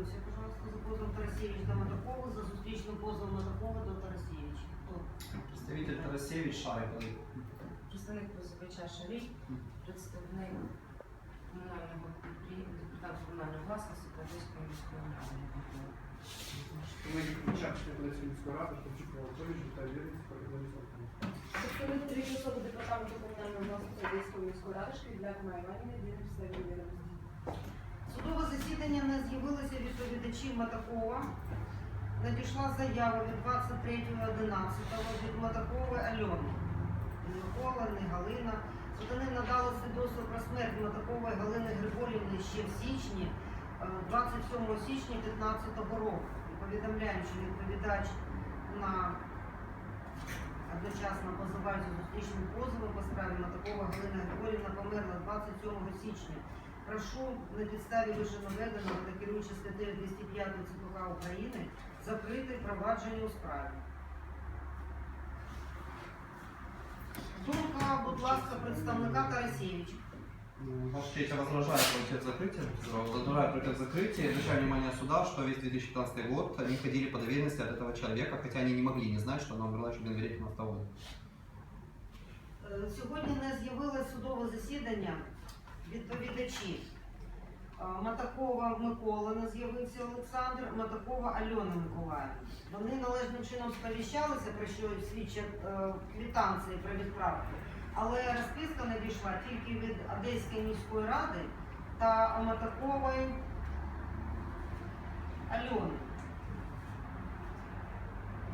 з'явився, пожалуйста, за позовом Тарасєвич до Матакова, за зустрічним позовом Матакова до Тарасєвича. Хто? Представитель Тарасевич Шариков. Представник позивача Шарій, представник комунального підприємства, депутат комунальної власності та Одеської міської ради. Ми учасники Одеської міської ради, Шевчук Анатолійович, Віталій Парадолі Салтан. Представник третьої особи департаменту комунальної власності Одеської міської ради Шкідляк Майя Іванівна, для підставі відомості. Судове засідання не з'явилося відповідачів Матакова. Надійшла заява від 23.11 від Матакової Альони. Микола, не Галина. Вони надали свідоцтво про смерть Матакової Галини Григорівни ще в січні, е, 27 січня 2015 року. Повідомляємо, що відповідач на одночасно позивач зустрічним позовом по справі Матакова Галина Григорівна померла 27 січня. Прошу на підставі вищенаведеного та керуючи статтею 205 ЦПК України закрити провадження у справі. Думка, будь ласка, представника Тарасєвича. Ваша честь, я возражаю против закрытия. Возражаю против закрытия. Обращаю внимание суда, что весь 2015 год они ходили по доверенности от этого человека, хотя они не могли не знать, что она умерла еще в Бенгерете на автовозе. Е, Сьогодні не з'явилось судове засідання Відповідачі. Е, Матакова Микола не з'явився Олександр, Матакова Альона Миколаївна. Вони належним чином сповіщалися, про що свідчать е, квитанції про відправку, але розписка надійшла тільки від Одеської міської ради та Матакової Альони.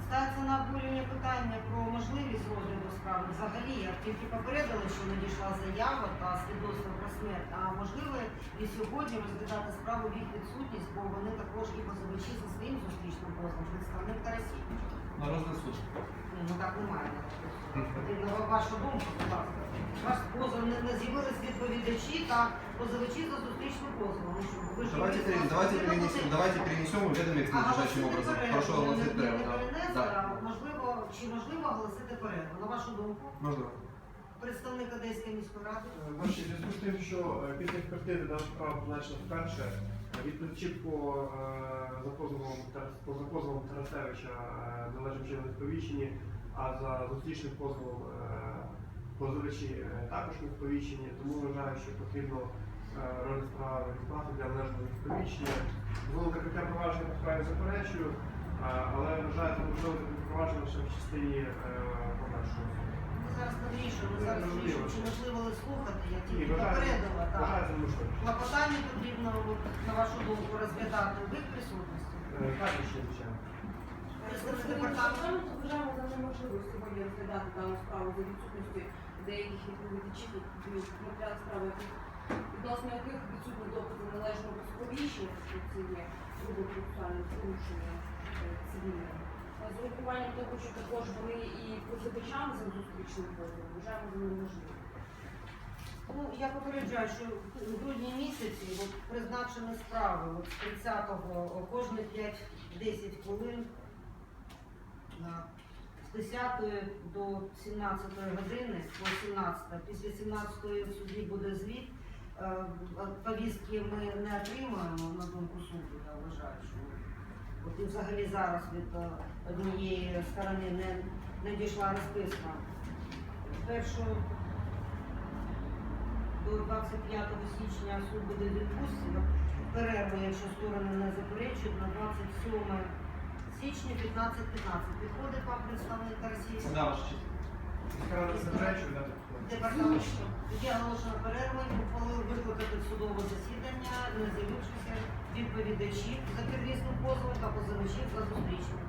Ставиться на обговорення питання про можливість розгляду справи. Взагалі, я тільки попередила, що надійшла заява та свідоцтво про смерть. А можливо і сьогодні розглядати справу в їх відсутність, бо вони також і позивачі за своїм зустрічним позовом, представник Тарасівич. На розгляд суду. Ні, ну так немає. Потрібна ваша думка, будь ласка. Ваш позов не, не з'явились відповідачі та позивачі за зустрічним позовом. Ну що, ви ж Давайте, пере- вас давайте, перенесем, буде- давайте перенесем уведомить А надлежащим оголосити образом. перерву Прошу не- оголосити не- не да. перенести, Да. а можливо, чи можливо оголосити перерву? На вашу думку, Можливо. представник Одеської міської ради. Ваші в зв'язку з тим, що е, після експертизи дана справа позначена вперше, по е, за позовом Тарас- позовом Тарасевича е, належним чином не сповіщені, а за зустрічним позовом е, позивачі е, також не сповіщені, тому вважаю, що потрібно розгляд справи відкласти для належного сповіщення. Було закриття провадження по справі заперечую, але вважаю за можливо провадження лише в частині подальшого. Зараз не вирішуємо, зараз вирішуємо, чи можливо слухати. Я тільки попередила. Так. Клопотання потрібно, на вашу думку, розглядати в їх присутності. Е, Так. Представник департаменту. Вважаємо за неможливо сьогодні розглядати дану справу за відсутності деяких відповідачів, які справи, відносно яких відсутні докази належного сповіщення, що це є грубо процесуальне порушення е, цивільне. Е, З урахуванням того, що також вони і позивачами за зустрічним позовом, вважаємо за неможливо. Ну, я попереджаю, що в грудні місяці от, призначені справи от, з 30-го о, кожні 5-10 хвилин на- з 10 до 17 години по 17. Після 17 в суді буде звіт. Е, Повістки ми не отримуємо на думку суду, я вважаю, що от і взагалі зараз від е, однієї сторони не надійшла розписка. До 25 січня суд буде відпустці. Перерву, якщо сторони не заперечують, на 27 січня 15-15. Підходить вам представник Росії? Да, ваша честь. Заперечую, Департамент. Тоді оголошена перерва і ухвалили викликати судове засідання, не з'явившися відповідачів за первісним позовом та позивачів за зустрічним.